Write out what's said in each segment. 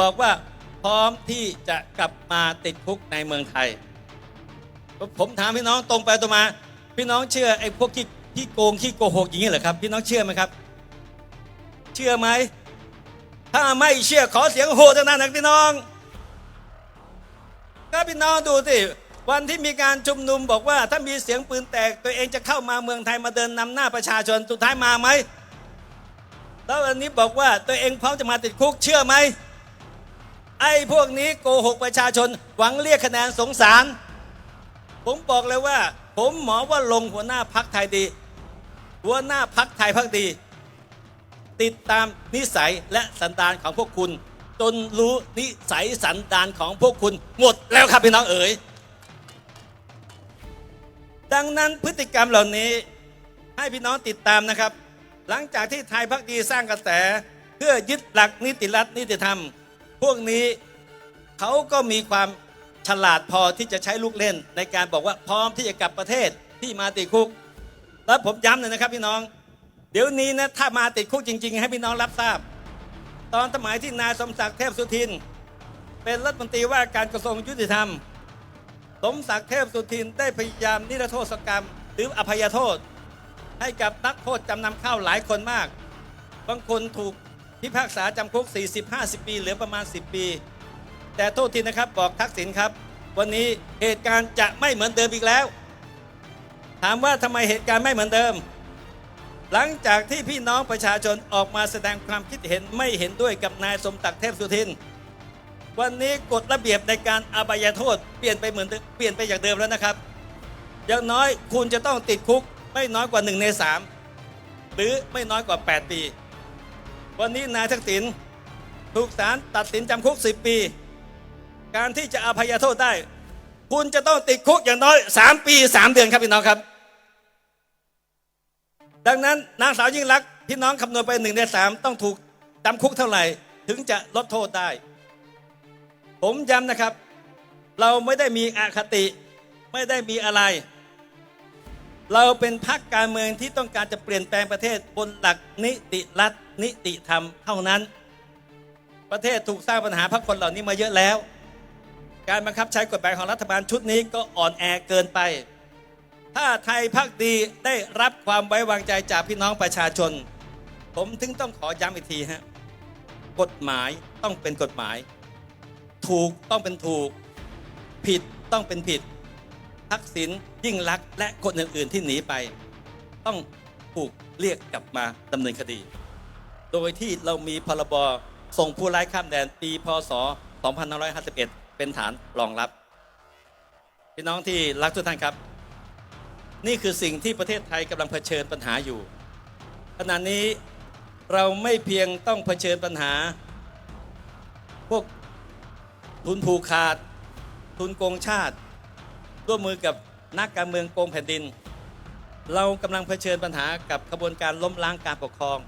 บอกว่าพร้อมที่จะกลับมาติดคุกในเมืองไทย ผมถามพี่น้องตรงไปตรงมา พี่น้องเชื่อไอ้พวกขี้ขี้โกงขี้โกหกอย่างนี้เหรอครับ พี่น้องเชื่อไหมครับ เชื่อไหมถ้าไม่เชื่อขอเสียงโหดังนั้นนะพี่น้องก็พี่น้องดูสิวันที่มีการชุมนุมบอกว่า ถ้ามีเสียงปืนแตก ตัวเองจะเข้ามาเมืองไทยมาเดินนำหน้าประชาชนสุดท้ายมาไหมแล้ววันนี้บอกว่าตัวเองพร้อมจะมาติดคุกเชื่อไหม ไอ้พวกนี้โกหกประชาชน หวังเรียกคะแนนสงสาร ผมบอกเลยว่า ผมหมอว่าลงหัวหน้าพักไทยดี หัวหน้าพักไทยพักดี ติดตามนิสัยและสันดานของพวกคุณ จนรู้นิสัยสันดานของพวกคุณ หมดแล้วครับพี่น้องเอ๋ยดังนั้นพฤติกรรมเหล่านี้ให้พี่น้องติดตามนะครับ หลังจากที่ไทยพักดีสร้างกระแส เพื่อยึดหลักนิติรัฐนิติธรรม พวกนี้เขาก็มีความฉลาดพอที่จะใช้ลูกเล่น ในการบอกว่าพร้อมที่จะกลับประเทศที่มาติดคุก แล้วผมย้ำเลยนะครับพี่น้อง เดี๋ยวนี้นะถ้ามาติดคุกจริง ๆ ให้พี่น้องรับทราบ ตอนสมัยที่นายสมศักดิ์เทพสุทิน เป็นรัฐมนตรีว่าการกระทรวงยุติธรรม สมศักดิ์เทพสุทินได้พยายามนิรโทษกรรม หรืออภัยโทษ ให้กับนักโทษจำนำเข้าหลายคนมาก บางคนถูก พิพากษาจำคุก 40-50 ปี เหลือประมาณ 10 ปี แต่โทษทีนะครับบอกทักษิณครับ วันนี้เหตุการณ์จะไม่เหมือนเดิมอีกแล้ว ถามว่าทำไมเหตุการณ์ไม่เหมือนเดิม หลังจากที่พี่น้องประชาชนออกมาแสดงความคิดเห็นไม่เห็นด้วยกับนายสมศักดิ์เทพสุทิน วันนี้กฎระเบียบในการอาบายโทษเปลี่ยนไปเหมือนเดิมเปลี่ยนไปจากเดิมแล้วนะครับอย่างน้อยคุณจะต้องติดคุกไม่น้อยกว่า1ใน3หรือไม่น้อยกว่า 8 ปี วันนี้นายทักษิณถูกศาลตัดสินจำคุก 10 ปี การที่จะอภัยโทษได้ คุณจะต้องติดคุกอย่างน้อย 3 ปี 3 เดือนครับพี่น้องครับ ดังนั้นนางสาวยิ่งรักพี่น้องคำนวณไปหนึ่งในสามต้องถูกจำคุกเท่าไหร่ ถึงจะลดโทษได้ ผมย้ำนะครับ เราไม่ได้มีอคติไม่ได้มีอะไร เราเป็นพรรคการเมืองที่ต้องการจะเปลี่ยนแปลงประเทศบนหลักนิติรัฐ นิติธรรมเท่านั้น ประเทศถูกสร้างปัญหาพักคนเหล่านี้มาเยอะแล้ว การบังคับใช้กฎหมายของรัฐบาลชุดนี้ก็อ่อนแอเกินไป ถ้าไทยพักดีได้รับความไว้วางใจจากพี่น้องประชาชน ผมถึงต้องขอย้ำอีกทีฮะกฎหมายต้องเป็นกฎหมาย ถูกต้องเป็นถูก ผิดต้องเป็นผิด ทักษิณยิ่งลักษณ์และคนอื่น ๆ ที่หนีไป ต้องถูกเรียกกลับมาดำเนินคดี โดยที่เรามีพรบส่งผู้ร้ายข้ามแดนปีพศ 2551 เป็นฐานรองรับ พี่น้องที่รักทุกท่านครับ นี่คือสิ่งที่ประเทศไทยกำลังเผชิญปัญหาอยู่ขณะนี้เราไม่เพียงต้องเผชิญปัญหา พวกทุนผูกขาด ทุนโกงชาติ ร่วมมือกับนักการเมืองโกงแผ่นดิน เรากำลังเผชิญปัญหากับกระบวนการล้มล้างการปกครอง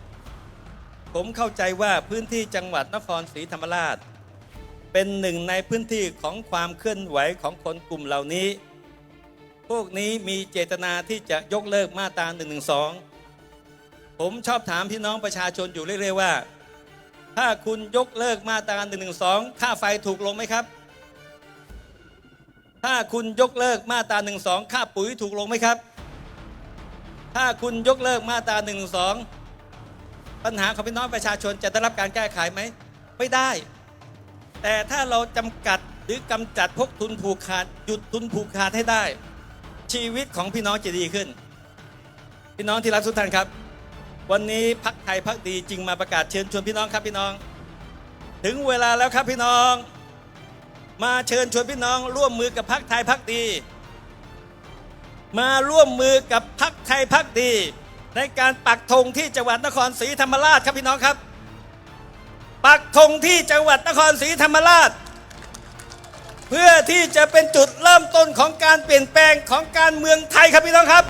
ผมเข้าใจว่าพื้นที่จังหวัดนครศรีธรรมราช เป็นหนึ่งในพื้นที่ของความเคลื่อนไหวของคนกลุ่มเหล่านี้ พวกนี้มีเจตนาที่จะยกเลิกมาตรา1นึผมชอบถามพี่น้องประชาชนอยู่เรื่อยๆว่า ถ้าคุณยกเลิกมาตรา1นึค่าไฟถูกลงไหมครับ ถ้าคุณยกเลิกมาตรา1นึค่าปุ๋ยถูกลงไหมครับ ถ้าคุณยกเลิกมาตรา1นึ ปัญหาของพี่น้องประชาชนจะได้รับการแก้ไขไหมไม่ได้ แต่ถ้าเราจำกัดหรือกำจัดพวกทุนผูกขาดหยุดทุนผูกขาดให้ได้ ชีวิตของพี่น้องจะดีขึ้น พี่น้องที่รักทุกท่านครับ วันนี้พักไทยพักดีจึงมาประกาศเชิญชวนพี่น้องครับพี่น้อง ถึงเวลาแล้วครับพี่น้อง มาเชิญชวนพี่น้อง ร่วมมือกับพักไทยพักดี มาร่วมมือกับพักไทยพักดี ในการปักธงที่จังหวัดนครศรีธรรมราชครับพี่น้องครับ ปักธงที่จังหวัดนครศรีธรรมราช เพื่อที่จะเป็นจุดเริ่มต้นของการเปลี่ยนแปลงของการเมืองไทยครับพี่น้องครับ